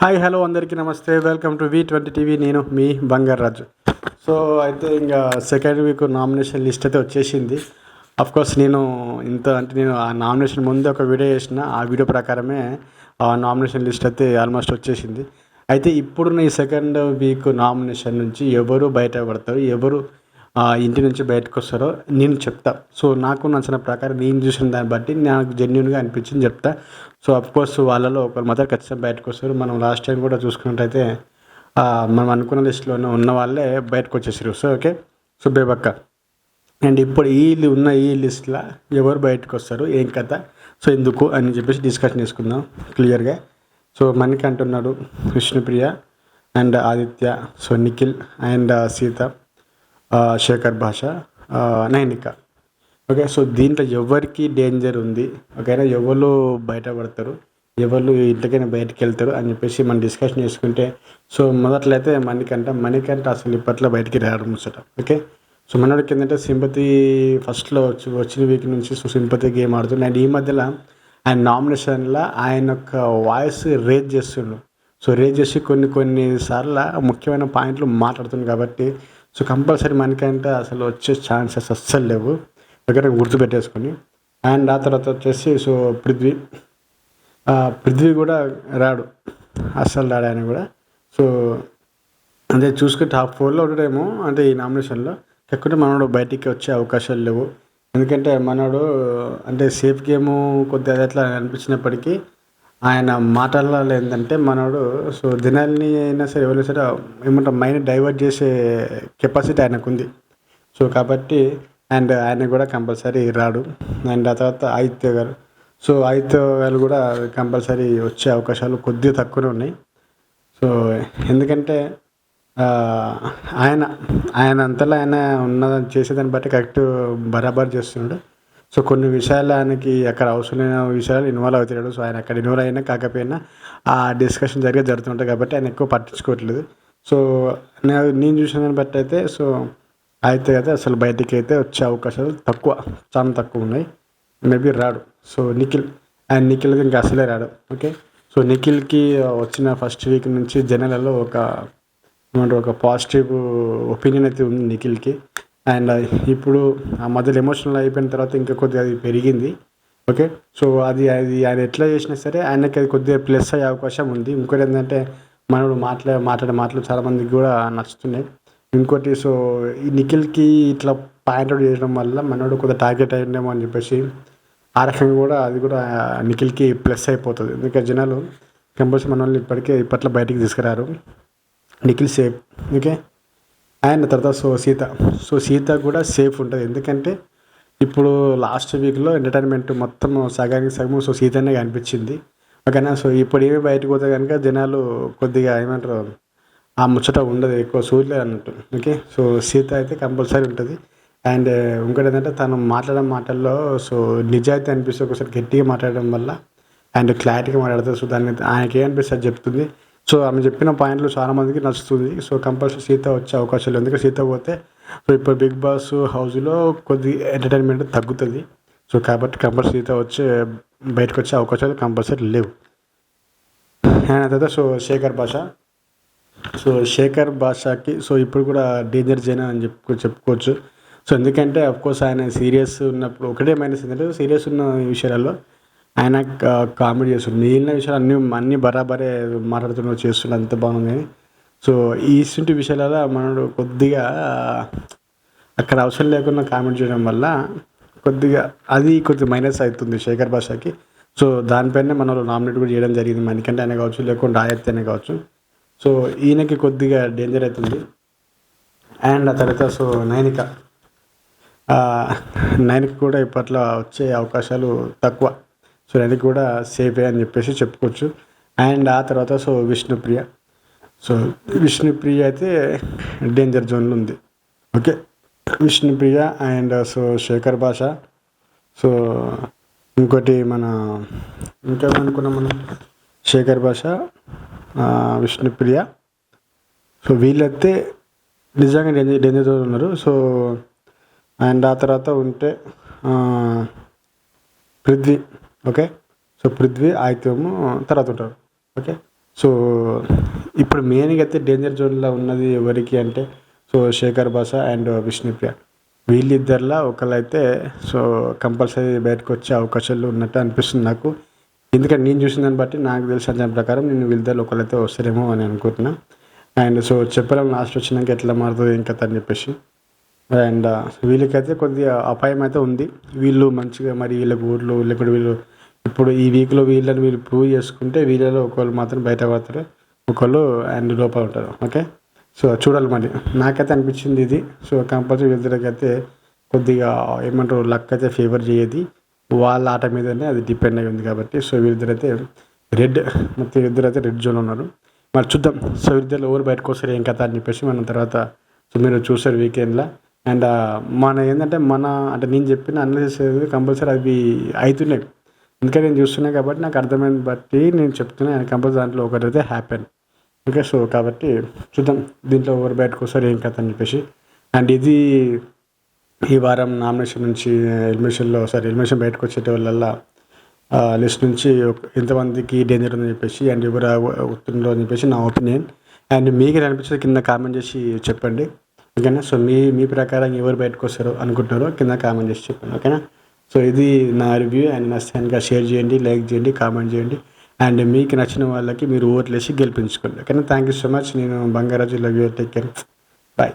Hi hello అందరికీ నమస్తే. Welcome to V twenty TV నేను మీ బంగారు రాజు. సో అయితే ఇంకా సెకండ్ వీక్ నామినేషన్ లిస్ట్ అయితే వచ్చేసింది. అఫ్ కోర్స్ నేను ఇంత అంటే నేను ఆ నామినేషన్ ముందు ఒక వీడియో చేసిన. ఆ వీడియో ప్రకారమే ఆ నామినేషన్ లిస్ట్ అయితే ఆల్మోస్ట్ వచ్చేసింది. అయితే ఇప్పుడున్న ఈ సెకండ్ వీక్ నామినేషన్ నుంచి ఎవరు బయటపడతారు? ఎవరు ఇంటి నుంచి బయటకు వస్తారో నేను చెప్తా. సో నాకు నచ్చిన ప్రకారం నేను చూసిన దాన్ని బట్టి నాకు జెన్యున్గా అనిపించింది చెప్తా. సో అఫ్కోర్స్ వాళ్ళలో ఒకరు మాత్రం ఖచ్చితంగా బయటకు వస్తారు. మనం లాస్ట్ టైం కూడా చూసుకున్నట్టయితే మనం అనుకున్న లిస్టులోనే ఉన్న వాళ్ళే బయటకు వచ్చేసారు so okay so Bebakka. And ఇప్పుడు ఈ ఉన్న ఈ లిస్ట్లో ఎవరు బయటకు వస్తారు? ఏం కథ? సో ఎందుకు అని చెప్పేసి డిస్కషన్ చేసుకుందాం క్లియర్గా సో మనకి అంటున్నాడు Vishnupriya and Aditya so Nikhil and Seetha. Shekhar Basha Nainika. Okay so దీంట్లో ఎవరికి డేంజర్ ఉంది? ఓకేనా ఎవరు బయటపడతారు? ఎవరు ఇంటికైనా బయటకు వెళ్తారు అని చెప్పేసి మనం డిస్కషన్ చేసుకుంటే సో మొదట్లో అయితే మణికంట మణికంట అసలు ఇప్పట్లో బయటికి రావడం ముచ్చట. ఓకే సో మనోడికి ఏంటంటే సింపతి ఫస్ట్లో వచ్చి వచ్చిన వీక్ నుంచి సో సింపతి గేమ్ ఆడుతుంది అండ్ ఈ మధ్యలో ఆయన నామినేషన్లో ఆయన యొక్క వాయిస్ రేజ్ చేస్తుండు. సో రేజ్ చేసి కొన్ని కొన్ని సార్లు ముఖ్యమైన పాయింట్లు మాట్లాడుతుంది కాబట్టి సో కంపల్సరీ మనకంటే అసలు వచ్చే ఛాన్సెస్ అస్సలు లేవు. దగ్గర గుర్తుపెట్టేసుకొని. అండ్ ఆ తర్వాత వచ్చేసి సో పృథ్వీ పృథ్వీ కూడా రాడు. అస్సలు రాడు ఆయన కూడా. సో అదే చూసుకుంటే టాప్ ఫోర్లో ఉండడేమో అంటే ఈ నామినేషన్లో లేకుంటే మనోడు బయటికి వచ్చే అవకాశాలు లేవు. ఎందుకంటే మనోడు అంటే సేఫ్ గేమ్ కొద్దిగా ఎట్లా అనిపించినప్పటికీ ఆయన మాటల్లో ఏంటంటే మనోడు సో దినాల్ని అయినా సరే ఎవరైనా సరే ఏమంటారు మైండ్ డైవర్ట్ చేసే కెపాసిటీ ఆయనకుంది. సో కాబట్టి అండ్ ఆయన కూడా కంపల్సరీ రాడు. అండ్ ఆ తర్వాత ఆదిత్య గారు. సో ఆదిత్య గారు కూడా కంపల్సరీ వచ్చే అవకాశాలు కొద్దిగా తక్కువనే ఉన్నాయి. సో ఎందుకంటే ఆయన ఆయన అంతలో ఆయన ఉన్న చేసేదాన్ని బట్టి కరెక్ట్ బరాబర్ చేస్తున్నాడు. సో కొన్ని విషయాలు ఆయనకి అక్కడ అవసరమైన విషయాలు ఇన్వాల్వ్ అవుతున్నాడు సో ఆయన అక్కడ ఇన్వాల్వ్ అయినా కాకపోయినా ఆ డిస్కషన్ జరిగే జరుగుతుంటాయి కాబట్టి ఆయన ఎక్కువ పట్టించుకోవట్లేదు. సో నేను నేను చూసిన దాన్ని బట్టి అయితే సో అయితే అయితే అసలు బయటికి అయితే వచ్చే అవకాశాలు తక్కువ చాలా తక్కువ ఉన్నాయి. మేబీ రాడు. సో నిఖిల్ ఆయన నిఖిల్ ఇంకా అసలే రాడు. ఓకే సో నిఖిల్కి వచ్చిన ఫస్ట్ వీక్ నుంచి జనాలలో ఒక ఏమంటారు ఒక పాజిటివ్ ఒపీనియన్ అయితే ఉంది నిఖిల్కి. అండ్ ఇప్పుడు ఆ మధ్యలో ఎమోషనల్ అయిపోయిన తర్వాత ఇంకా కొద్దిగా అది పెరిగింది. ఓకే? సో అది అది ఆయన ఎట్లా చేసినా సరే ఆయనకి అది కొద్దిగా ప్లస్ అయ్యే అవకాశం ఉంది. ఇంకోటి ఏంటంటే మనోడు మాట్లా మాట్లాడే మాటలు చాలామందికి కూడా నచ్చుతున్నాయి. ఇంకోటి సో ఈ నిఖిల్కి ఇట్లా పాయింట్ అవుట్ చేయడం వల్ల మనోడు కొద్దిగా టార్గెట్ అయ్యిందేమో అని చెప్పేసి ఆ రకంగా కూడా అది కూడా నిఖిల్కి ప్లస్ అయిపోతుంది. ఎందుకంటే జనాలు కంపల్సరీ మనల్ని ఇప్పటికే ఇప్పట్లో బయటికి తీసుకురారు. Nikhil safe okay? అండ్ తర్వాత సో సీత. సో సీత కూడా సేఫ్ ఉంటుంది. ఎందుకంటే ఇప్పుడు లాస్ట్ వీక్లో ఎంటర్టైన్మెంట్ మొత్తం సగానికి సగం సో సీతనే కనిపించింది. ఓకేనా? సో ఇప్పుడు ఏమి బయటకు పోతే కనుక జనాలు కొద్దిగా ఏమంటారు ఆ ముచ్చట ఉండదు ఎక్కువ చూడలేదు అన్నట్టు. ఓకే? సో సీత అయితే కంపల్సరీ ఉంటుంది. అండ్ ఇంకోటి ఏంటంటే తను మాట్లాడే మాటల్లో సో నిజాయితీ అనిపిస్తే ఒకసారి గట్టిగా మాట్లాడడం వల్ల అండ్ క్లారిటీగా మాట్లాడుతుంది సో దాన్ని ఆయనకి ఏమనిపిస్తుంది చెప్తుంది. సో ఆమె చెప్పిన పాయింట్లు చాలా మందికి నచ్చుతుంది. సో కంపల్సరీ సీత వచ్చే అవకాశాలు ఎందుకంటే సీత పోతే సో ఇప్పుడు బిగ్ బాస్ హౌస్లో కొద్ది ఎంటర్టైన్మెంట్ తగ్గుతుంది. సో కాబట్టి కంపల్సరీ సీత వచ్చే బయటకు వచ్చే అవకాశాలు కంపల్సరీ లేవు. ఆయన తర్వాత సో శేఖర్ భాష. సో శేఖర్ భాషకి సో ఇప్పుడు కూడా డేంజర్ జైన్ అని చెప్పుకో చెప్పుకోవచ్చు. సో ఎందుకంటే అఫ్కోర్స్ ఆయన సీరియస్ ఉన్నప్పుడు ఒకటే మైనస్ ఏంటంటే సీరియస్ ఉన్న విషయాలలో ఆయన కామెడీ చేస్తుంది మిగిలిన విషయాలు అన్నీ అన్నీ బరాబరే మాట్లాడుతున్నాడు చేస్తున్నాడు అంత బాగుంది. సో ఈ ఇటువంటి విషయాలలో మనడు కొద్దిగా అక్కడ అవసరం లేకుండా కామెంట్ చేయడం వల్ల కొద్దిగా అది కొద్దిగా మైనస్ అవుతుంది శేఖర్ భాషకి. సో దానిపైనే మనలో నామినేట్ కూడా చేయడం జరిగింది. మనకంటే ఆయన కావచ్చు లేకుంటే ఆయత్తి అయినా కావచ్చు. సో ఈయనకి కొద్దిగా డేంజర్ అవుతుంది. అండ్ ఆ తర్వాత సో నైనిక. ఆ, నైన్కి కూడా ఇప్పట్లో వచ్చే అవకాశాలు తక్కువ. సో అది కూడా సేఫే అని చెప్పేసి చెప్పుకోవచ్చు. అండ్ ఆ తర్వాత సో విష్ణుప్రియ. సో విష్ణుప్రియ అయితే డేంజర్ జోన్లో ఉంది. Okay. Vishnupriya and so Shekhar Basha. So ఇంకోటి మన ఇంకేమనుకున్నాం మనం? శేఖర్ భాష విష్ణుప్రియ. సో వీళ్ళైతే నిజంగా డేంజర్ డేంజర్తో ఉన్నారు. సో అండ్ ఆ తర్వాత ఉంటే పృథ్వీ. ఓకే? సో పృథ్వీ ఆదిత్యము తర్వాత ఉంటారు. ఓకే? సో ఇప్పుడు మెయిన్గా అయితే డేంజర్ జోన్లో ఉన్నది ఎవరికి అంటే సో శేఖర్ బాస అండ్ విష్ణుప్రియ. వీళ్ళిద్దరిలో ఒకళ్ళైతే సో కంపల్సరీ బయటకు వచ్చే అవకాశాలు ఉన్నట్టు అనిపిస్తుంది నాకు. ఎందుకంటే నేను చూసిన దాన్ని బట్టి నాకు తెలిసిన దాని ప్రకారం నేను వీళ్ళిద్దరు ఒకళ్ళైతే వస్తారేమో అని అనుకుంటున్నా. అండ్ సో చెప్పలేము లాస్ట్ వచ్చినాక ఎట్లా మారుతుంది ఇంకా అని చెప్పేసి. అండ్ వీళ్ళకైతే కొద్దిగా అపాయం అయితే ఉంది. వీళ్ళు మంచిగా మరి వీళ్ళకి ఊర్లు లేకపోతే వీళ్ళు ఇప్పుడు ఈ వీక్లో వీళ్ళని వీళ్ళు ప్రూవ్ చేసుకుంటే వీళ్ళలో ఒకళ్ళు మాత్రం బయట పడతారు ఒకళ్ళు అండ్ లోపల ఉంటారు. ఓకే సో చూడాలి మరి. నాకైతే అనిపించింది ఇది. సో కంపల్సరీ వీళ్ళకైతే కొద్దిగా ఏమంటారు లక్ అయితే ఫేవర్ చేయది. వాళ్ళ ఆట మీదనే అది డిపెండ్ అయి ఉంది కాబట్టి. సో వీళ్ళిద్దరైతే రెడ్ మొత్తం ఇద్దరైతే రెడ్ జోన్ ఉన్నారు. మరి చూద్దాం. సో వీరిద్దరు ఎవరు బయటకు వస్తారు ఏం కథ అని చెప్పేసి మనం తర్వాత సో మీరు చూసారు వీకెండ్లో అండ్ uh, మన ఏంటంటే మన అంటే నేను చెప్పిన అనాలిసిస్ కంపల్సరీ అవి అవుతున్నాయి ఇంకా నేను చూస్తున్నా కాబట్టి నాకు అర్థమైంది బట్టి నేను చెప్తున్నా. కంపల్సరీ దాంట్లో ఒకరైతే హ్యాపీ ఓకే సో కాబట్టి చూద్దాం. దీంట్లో ఎవరు బయటకు వస్తారు ఏం కథ అని చెప్పేసి. అండ్ ఇది ఈ వారం నామినేషన్ నుంచి ఎలిమినేషన్లో సారీ ఎలిమినేషన్ బయటకు వచ్చేట వల్ల లిస్ట్ నుంచి ఎంతమందికి డేంజర్ ఉందని చెప్పేసి అండ్ ఎవరు వస్తుందో అని చెప్పేసి నా ఒపీనియన్ అండ్ మీకు అనిపించేది కింద కామెంట్ చేసి చెప్పండి. ఓకేనా సో మీ మీ ప్రకారం ఎవరు బయటకు వస్తారో అనుకుంటున్నారో కింద కామెంట్ చేసి చెప్పండి. ఓకేనా సో ఇది నా రివ్యూ అండ్ నచ్చితే షేర్ చేయండి లైక్ చేయండి కామెంట్ చేయండి. అండ్ మీకు నచ్చిన వాళ్ళకి మీరు ఓట్లేసి గెలిపించుకోండి. ఓకేనా థ్యాంక్ యూ సో మచ్ నేను Bangaraju love you take care bye